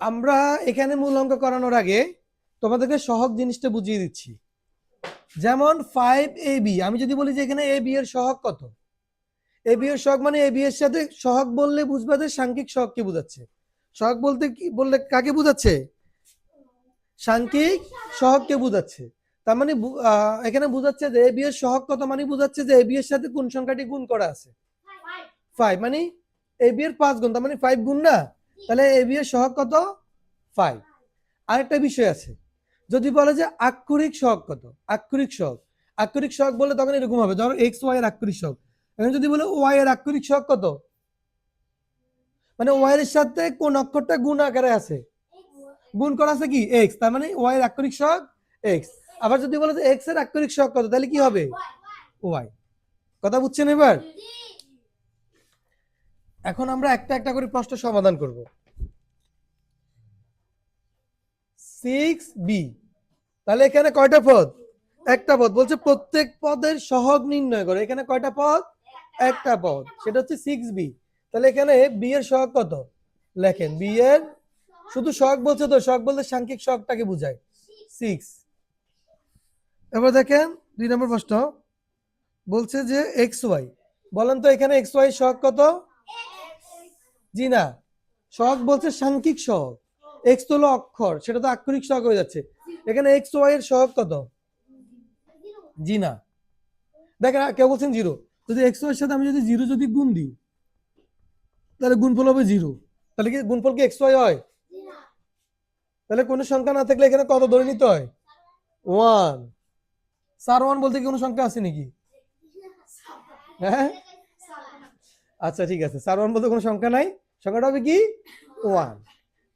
আমরা এখানে মূল অঙ্ক করানোর আগে তোমাদেরকে সহগ জিনিসটা বুঝিয়ে দিচ্ছি। যেমন ফাইভ এ বি আমি যদি বলি যে এখানে এ বি এর সহগ কত? এ বি এর সহগ মানে এ বি এর সাথে সহগ বললে বুঝবে যে সাংখ্যিক সহগকে বোঝাচ্ছে? সহগ বলতে কি বললে কাকে বোঝাচ্ছে? সাংখ্যিক সহগকে বোঝাচ্ছে। তার মানে এখানে বোঝাচ্ছে যে এ বি এর সহগ কত মানে বোঝাচ্ছে যে এ বি এর সাথে কোন সংখ্যাটি গুণ করা আছে? ফাইভ মানে এ বি এর পাঁচ গুণ তার মানে ফাইভ গুণ না? তাহলে এ বি এর সহগ কত? ফাইভ আরেকটা বিষয় আছে। যদি বলে যে আক্ষরিক সহগ কত? আক্ষরিক সহগ। আক্ষরিক সহগ বলে তখন এরকম হবে। ধরো এক্স ওয়াই এর আক্ষরিক সহগ। এখন যদি বলে ওয়াই এর আক্ষরিক সহগ কত? মানে ওয়াই এর সাথে কোন অক্ষরটা গুণ আকারে আছে? গুণ করা আছে কি? এক্স তার মানে ওয়াই এর আক্ষরিক সহগ এক্স আবার যদি বলে যে এক্সের আক্ষরিক সহগ কত? তাহলে কি হবে? ওয়াই কথা বুঝছেন এবার? এখন আমরা একটা একটা করে প্রশ্ন সমাধান করব। সিক্স বি তাহলে এখানে কয়টা পদ? একটা পদ। বলছে প্রত্যেক পদের সহগ নির্ণয় করে। এখানে কয়টা পদ? একটা পদ। সেটা হচ্ছে সিক্স বি তাহলে এখানে বি এর সহগ কত? লেখেন বি এর শুধু সহগ বলছে তো, সহগ বলতে সাংখ্যিক সহগটাকে বোঝায়। সিক্স এবার দেখেন, দুই নম্বর প্রশ্ন। বলছে যে এক্স ওয়াই বলেন তো এখানে এক্স ওয়াই সহগ কত? জি না। সহগ বলছে সাংখ্যিক সহগ এক্স তো হলো অক্ষর, সেটা তো আক্ষরিক সহগ হয়ে যাচ্ছে। এখানে এক্স ওয়াই এর সহগ কত? জি না। দেখেন, কেউ বলছেন জিরো। যদি এক্স ওয়াই এর সাথে আমি যদি জিরো যদি গুণ দিই, তাহলে গুণফল হবে জিরো। তাহলে কি গুণফল কি এক্স ওয়াই হয়? তাহলে কোনো সংখ্যা না থাকলে এখানে কত ধরে নিতে হয়? ওয়ান স্যার ওয়ান বলতে কি কোনো সংখ্যা আছে নাকি? হ্যাঁ? আচ্ছা ঠিক আছে। স্যার ওয়ান বলতে কোনো সংখ্যা নাই? সংখ্যাটা হবে কি? ওয়ান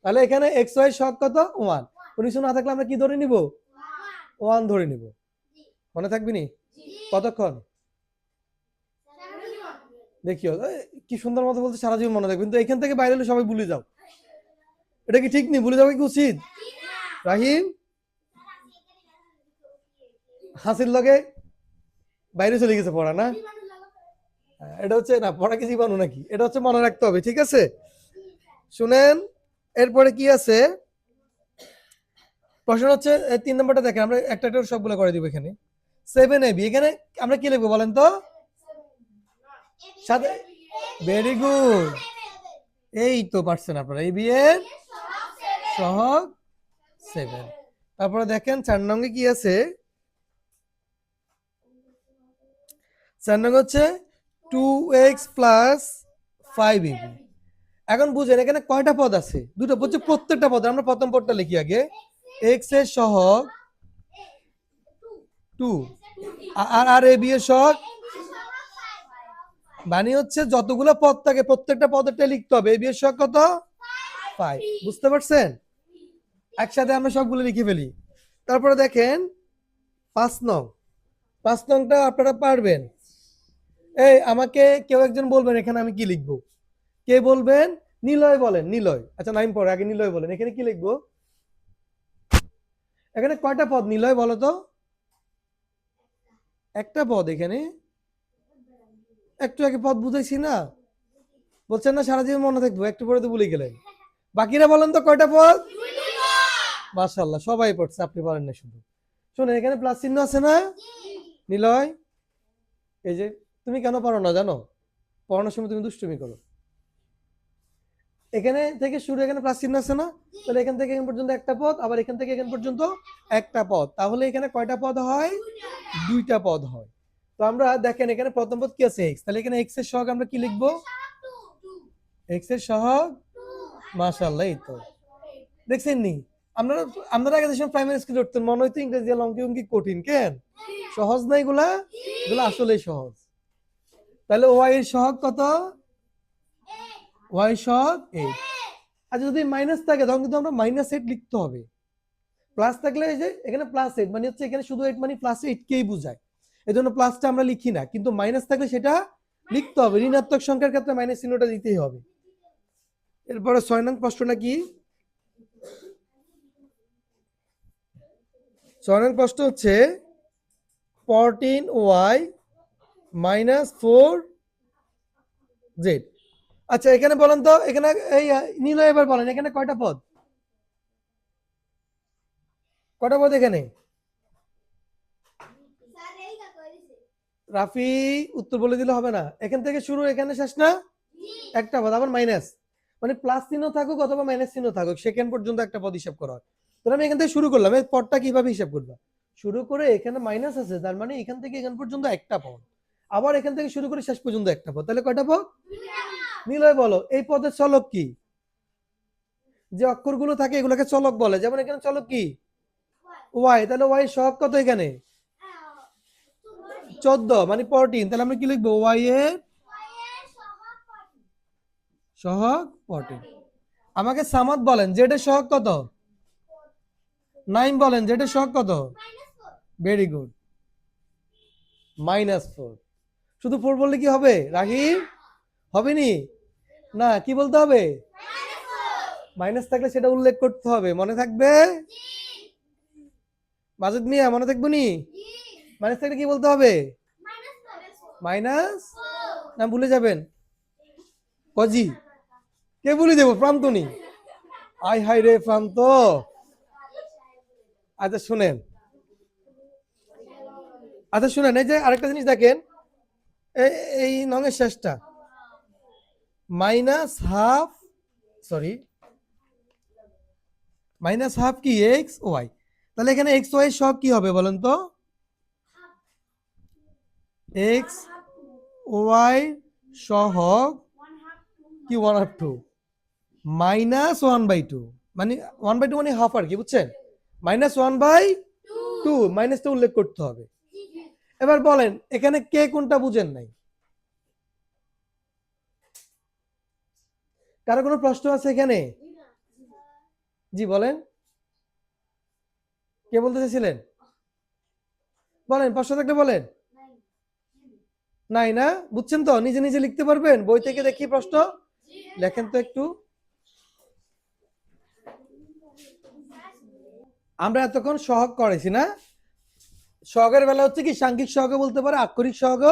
তাহলে এখানে এক্স ওয়াই সহগ কত? ওয়ান উনিশশো না থাকলে আমরা কি ধরে নিব? ওয়ান ধরে নিব। মনে থাকবি নি? কতক্ষণ? দেখিও। কি সুন্দর মতো বলতে সারা জীবন মনে থাকবে। কিন্তু এখান থেকে বাইরে হলে সবাই ভুলে যাও। এটা কি ঠিক নেই ভুলে যাওয়া কি উচিত? রাহিম? হাসির লগে বাইরে চলে গেছে পড়া, না? এটা হচ্ছে না পড়া কি জীবাণু নাকি? এটা হচ্ছে মনে রাখতে হবে, ঠিক আছে? শুনেন, এরপরে কি আছে? প্রশ্ন হচ্ছে তিন নম্বরটা দেখেন, আমরা একটা একটা সবগুলো করে দিব এখানে। সেভেন এবি এখানে আমরা কি লিখব বলেন তো? সাথে ভেরি গুড এই তো পারছেন আপনারা এবি এর সহগ সেভেন তারপরে দেখেন, চার নঙ্গে কি আছে? চার নং হচ্ছে two x plus five AB এখন বুঝেন, এখানে কয়টা পদ আছে? দুটো বলছে প্রত্যেকটা পদ আমরা প্রথম পদটা লিখি আগে। এক্সের সহগ two R R A B এর সহগ মানে হচ্ছে যতগুলো পদ থাকে, প্রত্যেকটা পদেরটা লিখতে হবে। এ বি এর সহগ কত? ফাইভ বুঝতে পারছেন? একসাথে আমরা সবগুলো লিখে ফেলি। তারপরে দেখেন, পাঁচ নং। পাঁচ নংটা আপনারা পারবেন। এই, আমাকে কেউ একজন বলবেন, এখানে আমি কি লিখব? কে বলবেন? নিলয় বলেন, নিলয়। আচ্ছা নাইম পড়ে, আগে নিলয় বলেন। এখানে কি লিখব? এখানে কয়টা পদ? নিলয় বলো তো। একটা পদ এখানে। একটু আগে পদ বুঝাইছি না। বলছেন না, সারা জীবন মনে থাকব, একটু পরে তো ভুলে গেলেন। বাকিরা বলেন তো কয়টা পদ? মাশাল্লাহ সবাই পড়ছে, আপনি পারেন না শুধু। শোনেন, এখানে প্লাস চিহ্ন আছে না? নিলয়। এই যে তুমি কেন পারো না জানো? পড়ানোর সময় তুমি দুষ্টুমি করো। এখানে থেকে শুরু, এখানে প্লাস চিহ্ন আছে না? তাহলে এখান থেকে এখান পর্যন্ত একটা পদ, আবার এখান থেকে এখান পর্যন্ত একটা পদ। তাহলে এখানে কয়টা পদ হয়? দুইটা পদ হয়। তো আমরা দেখেন এখানে প্রথম পদ কি আছে? এক্স তাহলে এখানে এক্সের সহগ আমরা কি লিখব? এক্সের সহগ? মাশাআল্লাহ, এই তো। দেখছেন নি? আপনারা আপনারা আগে যেসব প্রাইমারি স্কুল উঠতেন, মনে হইতো ইংরেজি অঙ্কি অঙ্কি কঠিন, কেন? সহজ না এগুলা? এগুলো আসলেই সহজ। তাহলে ওয়াই এর সহগ কত? ওয়াই সহগ এইট আচ্ছা যদি মাইনাস থাকে, তখন কিন্তু আমরা মাইনাস এইট লিখতে হবে। প্লাস থাকলে এই যে এখানে প্লাস এইট মানে হচ্ছে এখানে শুধু এইট মানে প্লাস এইট কেই বোঝায়। এই জন্য প্লাসটা আমরা লিখি না, কিন্তু মাইনাস থাকলে সেটা লিখতে হবে। ঋণাত্মক সংখ্যার ক্ষেত্রে মাইনাস চিহ্নটা দিতেই হবে। এরপরে ছয় নং প্রশ্নটা কি? ছয় নং প্রশ্ন হচ্ছে fourteen y minus four z. আচ্ছা এখানে বলেন তো এখানে এই নীল এবার বলেন এখানে কয়টা পদ? কটা পদ এখানে? রাফি উত্তর বলে দিলে হবে না। এখান থেকে শুরু এখানে শেষ না? একটা পদ আবার মাইনাস। মানে প্লাস চিহ্ন থাকুক অথবা মাইনাস চিহ্ন থাকুক সেকেন্ড পর্যন্ত একটা পদ হিসাব করা হয়। তো আমি এখান থেকে শুরু করলাম এই পদটা কীভাবে হিসাব করবা? শুরু করে এখানে মাইনাস আছে তার মানে এখান থেকে এখান পর্যন্ত একটা পদ। আবার এখান থেকে শুরু করে শেষ পর্যন্ত একটা পদ। তাহলে কয়টা পদ? নিলয় বলো, এই পদের চলক কি? যে অক্ষরগুলো থাকে এগুলোকে চলক বলে। যেমন এখানে চলক কি? ওয়াই। তাহলে ওয়াই সহগ কত এখানে? চোদ্দ মানে ফোরটিন তাহলে আমরা কি লিখব? ওয়াই এর সহগ ফোরটিন আমাকে সামাদ বলেন জেড এর সহগ কত? নাইন বলেন জেড এর সহগ কত? ভেরি গুড মাইনাস ফোর শুধু ফোর বললে কি হবে? রাহিম হবে নি না কি বলতে হবে? মাইনাস থাকলে সেটা উল্লেখ করতে হবে। মনে থাকবে? মাজেদ মিয়া, মনে থাকব নি? মাইনাস থাকলে কি বলতে হবে? মাইনাস না, ভুলে যাবেন। কজি। কে ভুলে দেবো প্রান্তনি আই হাই রে প্রান্ত। আচ্ছা শুনেন। আচ্ছা শুনেন, এই যে আরেকটা জিনিস দেখেন। এই নঙের শেষটা। Minus half, sorry, minus half কি, এক্স ওয়াই। তাহলে এখানে এক্স ওয়াই সব কি হবে বলেন তো? এক্স ওয়াই সহগ কি one half two minus one by two. মানে ওয়ান বাই টু মানে হাফ আর কি, বুঝছেন? Minus one by two. মাইনাসটা উল্লেখ করতে হবে। এবার বলেন, এখানে কে কোনটা বুঝেন নাই? কারও কোনো প্রশ্ন আছে এখানে? জি, বলেন। কে বলতে চাইছিলেন? বলেন, প্রশ্ন থাকলে বলেন। নাই না? বুঝছেন তো? নিজে নিজে লিখতে পারবেন? বই থেকে দেখি প্রশ্ন। লেখেন তো একটু। আমরা এতক্ষণ সহগ করেছি না? সহগের বেলা হচ্ছে কি সাংখ্যিক সহগ বলতে পারে, আক্ষরিক সহগ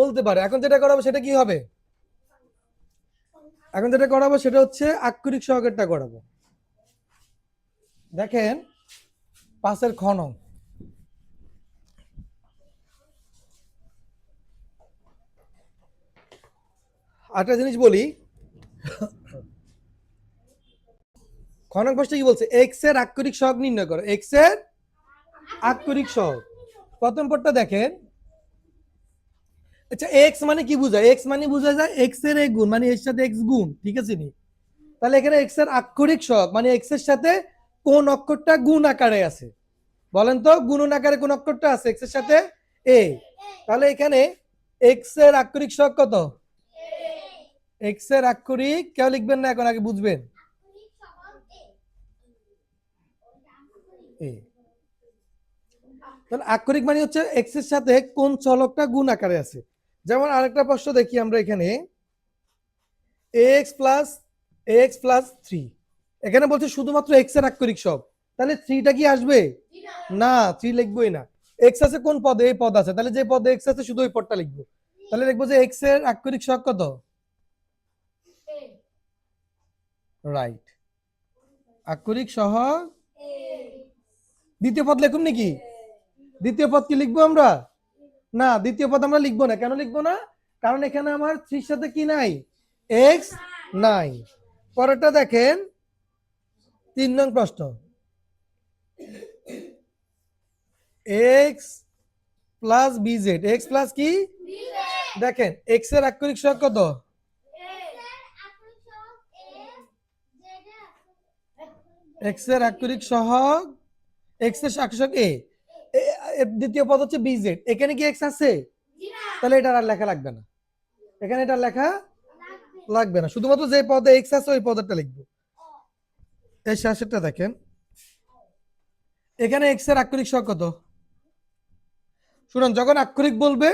বলতে পারে। এখন যেটা করাবো সেটা কি হবে? এখন যেটা করাবো সেটা হচ্ছে আক্ষরিক সহগেরটা করাবো। দেখেন, পাশের খন আরেকটা জিনিস বলি খনক প্রশ্নে কি বলছে? এক্সের আক্ষরিক সহগ নির্ণয় করো। এক্সের আক্ষরিক সহগ প্রথম পদটা দেখেন। আচ্ছা এক্স মানে কি বোঝায়? এক্স মানে বোঝা যায় এক্সের এক গুণ মানে এর সাথে এক্স গুণ ঠিক আছে নি? তাহলে এখানে এক্সের আক্ষরিক সহগ মানে এক্সের সাথে কোন অক্ষরটা গুণ আকারে আছে? বলেন তো গুণন আকারে কোন অক্ষরটা আছে? এক্সের সাথে এ তাহলে এখানে এক্সের আক্ষরিক সহগ কত? এক্সের আক্ষরিক কেউ লিখবেন না এখন আগে বুঝবেন। এ তাহলে আক্ষরিক মানে হচ্ছে এক্সের সাথে কোন চলকটা গুণ আকারে আছে? যেমন আরেকটা প্রশ্ন দেখি আমরা এখানে। X plus x plus three এখানে বলছে শুধুমাত্র এক্সের আক্ষরিক সব। তাহলে থ্রিটা কি আসবে? না থ্রি লিখবোই না। এক্স আছে কোন পদে? এই পদ আছে। তাহলে যে পদে এক্স আছে শুধু ওই পদটা লিখব। তাহলে লিখব যে এক্সের আক্ষরিক সহগ কত? রাইট আক্ষরিক সহগ দ্বিতীয় পদ লিখুন নাকি? দ্বিতীয় পদ কি লিখব আমরা? না, দ্বিতীয় পদ আমরা লিখব না। কেন লিখব না? কারণ এখানে আমার থ্রির সাথে কি নাই? এক্স নাই। পরেরটা দেখেন। তিন নং প্রশ্ন। X plus BZ x plus কি? দেখেন এক্সের আক্ষরিক সহগ কত? এক্সের আক্ষরিক সহগ এক্সের আক্ষরিক এ দ্বিতীয় পদ হচ্ছে বিজেড এখানে কি এক্স আছে? তাহলে এটা আর লেখা লাগবে না। এখানে এটা লেখা লাগবে না। শুধুমাত্র যে পদে এক্স আছে, ওই পদেরটা লিখব। এই শেষেরটা দেখেন। এখানে এক্সের আক্ষরিক সহগ কত? শুনুন, যখন আক্ষরিক বলবে,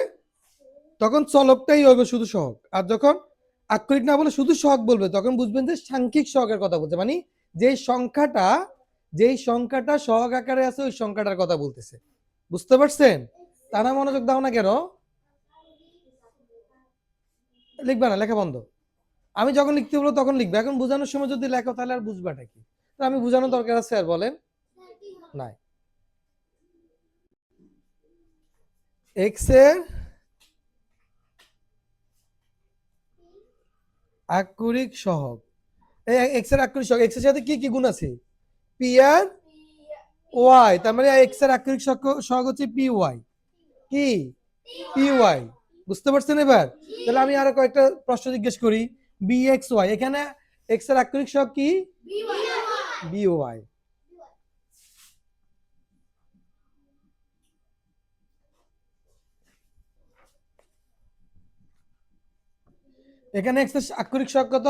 তখন চলকটাই হবে শুধু সহগ। আর যখন আক্ষরিক না বলে শুধু সহগ বলবে, তখন বুঝবেন যে সাংখ্যিক সহগের কথা বলছে। মানে যেই সংখ্যাটা যেই সংখ্যাটা সহগ আকারে আছে, ওই সংখ্যাটার কথা বলতেছে। বুঝতে পারছেন? তারা মনোযোগ দাও না কেন? লিখবে না, লেখা বন্ধ। আমি যখন লিখতে বলব তখন লিখবে। এখন বোঝানোর সময় যদি লেখো তাহলে আর বুঝবাটা কি? তো আমি বোঝানোর দরকার আছে আর বলেন। নাই। এক্সের আক্ষরিক সহগ। এক্স আক্ষরিক সহগ। এক্সের সাথে কি কি গুণ আছে? পি আর ওয়াই তার মানে এক্সের আক্ষরিক সহগ- হচ্ছে পি ওয়াই কি? পি ওয়াই বুঝতে পারছেন এবার? তাহলে আমি আরও কয়েকটা প্রশ্ন জিজ্ঞেস করি। বি এক্স ওয়াই এখানে এক্সের আক্ষরিক সহগ কি? বি ওয়াই এখানে এক্সের আক্ষরিক সহগ কত?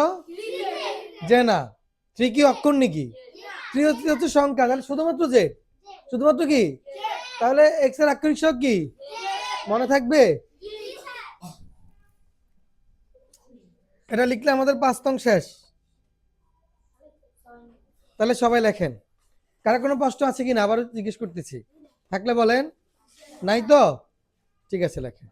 যে না থ্রি কি অক্ষর নাকি? থ্রি হচ্ছে সংখ্যা, তাহলে শুধুমাত্র জেড শুধুমাত্র কি? তাহলে এক্সের আক্ষরিক সহগ কি? মনে থাকবে? এটা লিখলে আমাদের পাঁচ তং শেষ। তাহলে সবাই লেখেন। কারও কোনো প্রশ্ন আছে কিনা? আবারও জিজ্ঞেস করতেছি। থাকলে বলেন। নাই তো? ঠিক আছে, লেখেন।